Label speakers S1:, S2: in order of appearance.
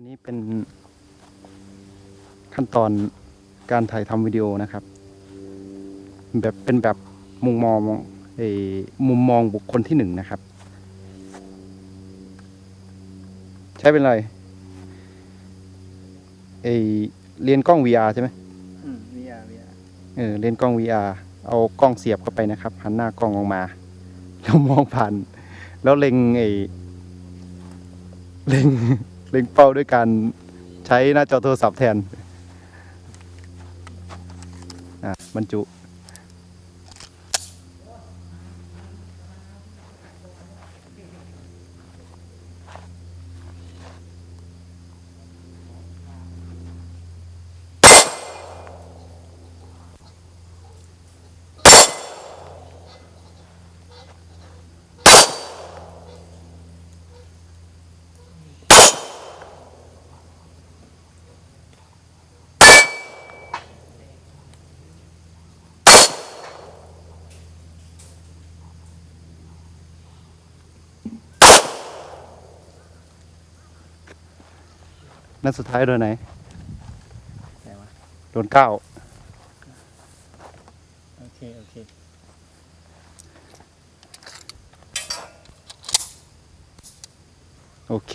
S1: อันนี้เป็นขั้นตอนการถ่ายทำวิดีโอนะครับ แบบเป็นแบบมุมมองเออมุมมองบุคคลที่หนึ่งนะครับ ใช้เป็นอะไรเออเรียนกล้อง VR ใช่ไหม
S2: อืมวิยาวิยา
S1: เออเล่นกล้อง VR เอากล้องเสียบเข้าไปนะครับ หันหน้ากล้องออกมาแล้วมองผ่าน แล้วเล็งไอ้เล็ง เล็งเป้าด้วยการใช้หน้าจอโทรศัพท์แทนอะบรรจุ นัดสุดท้ายโดนไหน
S2: ไหนวะ
S1: โดนเก้า
S2: โอเค โอเค
S1: โอเค